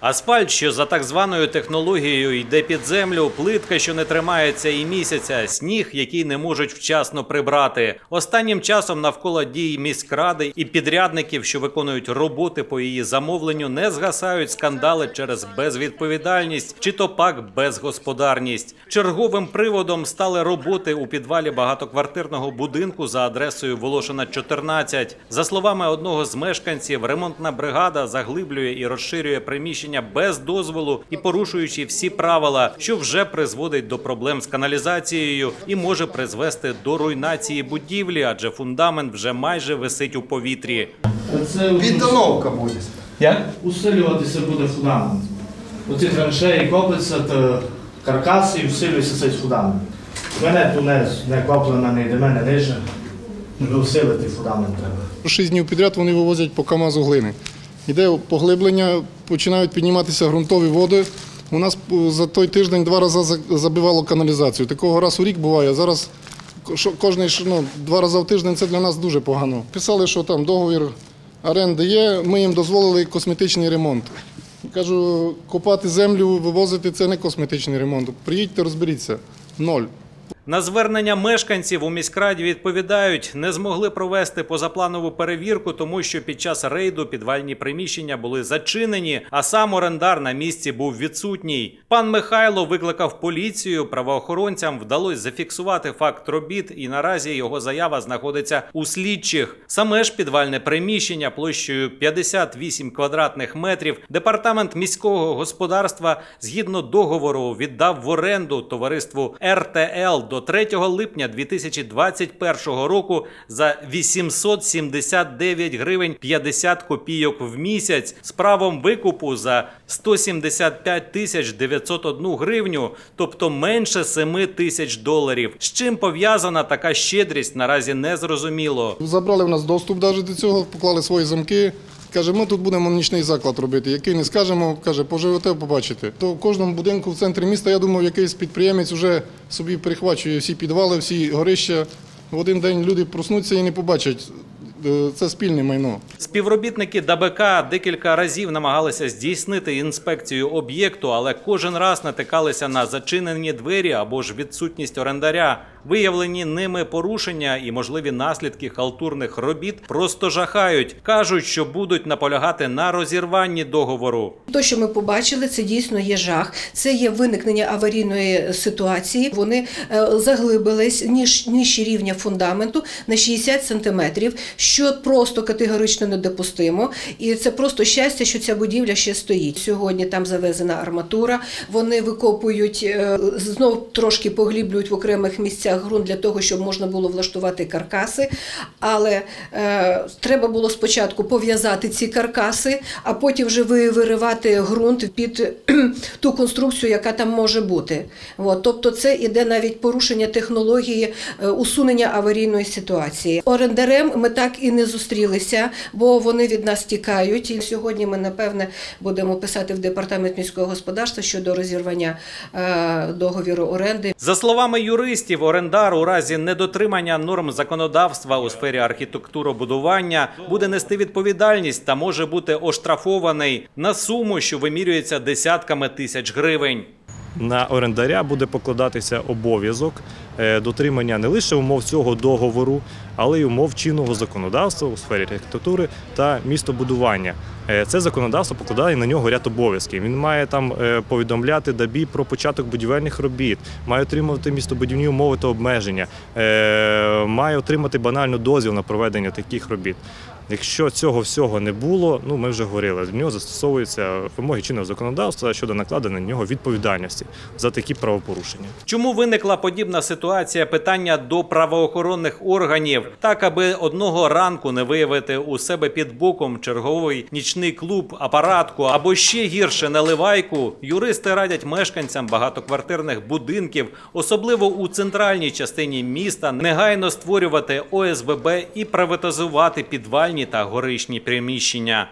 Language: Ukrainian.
Асфальт, що за так званою технологією йде під землю, плитка, що не тримається і місяця, сніг, який не можуть вчасно прибрати. Останнім часом навколо дій міськради і підрядників, що виконують роботи по її замовленню, не згасають скандали через безвідповідальність чи то пак безгосподарність. Черговим приводом стали роботи у підвалі багатоквартирного будинку за адресою Волошина 14. За словами одного з мешканців, ремонтна бригада заглиблює і розширює приміщення без дозволу і порушуючи всі правила, що вже призводить до проблем з каналізацією і може призвести до руйнації будівлі, адже фундамент вже майже висить у повітрі. Це Підстановка буде. як? Усилюватися буде фундамент. Оці траншеї копляться, то каркас і усилюється цей фундамент. У мене тут не, не коплена, не йде мене ниже. Ну, Усилити фундамент треба. Шість днів підряд вони вивозять по КАМАЗу глини. Іде поглиблення, починають підніматися ґрунтові води. У нас е, за той тиждень два рази забивало каналізацію. Такого раз у рік буває. Зараз кожний ну, два рази в тиждень це для нас дуже погано. Писали, що там договір оренди є, ми їм дозволили косметичний ремонт. Кажу, копати землю, вивозити це не косметичний ремонт. Приїдьте, розберіться. Ноль. На звернення мешканців у міськраді відповідають, не змогли провести позапланову перевірку, тому що під час рейду підвальні приміщення були зачинені, а сам орендар на місці був відсутній. Пан Михайло викликав поліцію. Правоохоронцям вдалося зафіксувати факт робіт, і наразі його заява знаходиться у слідчих. Саме ж підвальне приміщення площею 58 квадратних метрів. Департамент міського господарства згідно договору віддав в оренду товариству РТЛ до 3 липня 2021 року за 879 гривень 50 копійок в місяць з правом викупу за 175 тисяч 901 гривню, тобто менше 7 тисяч доларів. З чим пов'язана така щедрість наразі не зрозуміло. Забрали в нас доступ навіть до цього, поклали свої замки. Каже, ми тут будемо нічний заклад робити. Який не скажемо, каже, поживете, побачите. То в кожному будинку в центрі міста, я думав, якийсь підприємець вже собі перехвачує всі підвали, всі горища. В один день люди проснуться і не побачать. Е, Це спільне майно. Співробітники ДАБК декілька разів намагалися здійснити інспекцію об'єкту, але кожен раз натикалися на зачинені двері або ж відсутність орендаря. Виявлені ними порушення і можливі наслідки халтурних робіт просто жахають. кажуть, що будуть наполягати на розірванні договору. То, що ми побачили, це дійсно є жах. Це є виникнення аварійної ситуації. Вони е, заглибились ніж нижче рівня фундаменту на 60 сантиметрів, що просто категорично недопустимо. І це просто щастя, що ця будівля ще стоїть. Сьогодні там завезена арматура. Вони викопують е, знов трошки погліблюють в окремих місцях ґрунт для того, щоб можна було влаштувати каркаси. Але е, треба було спочатку пов'язати ці каркаси, а потім вже ви- виривати ґрунт під ту конструкцію, яка там може бути. От, тобто це іде навіть порушення технології е, усунення аварійної ситуації. Орендарем ми так і не зустрілися, бо вони від нас тікають. І сьогодні ми, напевне, будемо писати в департамент міського господарства щодо розірвання е, договіру оренди. За словами юристів, орендар у разі недотримання норм законодавства у сфері архітектуробудування буде нести відповідальність та може бути оштрафований на суму, що вимірюється десятками тисяч гривень. на орендаря буде покладатися обов'язок е, дотримання не лише умов цього договору, але й умов чинного законодавства у сфері архітектури та містобудування. Е, Це законодавство покладає на нього ряд обов'язків. Він має там е, повідомляти ДАБІ про початок будівельних робіт, має отримувати містобудівні умови та обмеження, е, має отримати банально дозвіл на проведення таких робіт. Якщо цього всього не було, ну ми вже говорили, в нього застосовуються вимоги чинного законодавства щодо накладення на нього відповідальності за такі правопорушення. Чому виникла подібна ситуація? Питання до правоохоронних органів, так аби одного ранку не виявити у себе під боком черговий нічний клуб, апаратку або ще гірше наливайку. Юристи радять мешканцям багатоквартирних будинків, особливо у центральній частині міста, негайно створювати ОСББ і приватизувати підвальні та горишні приміщення.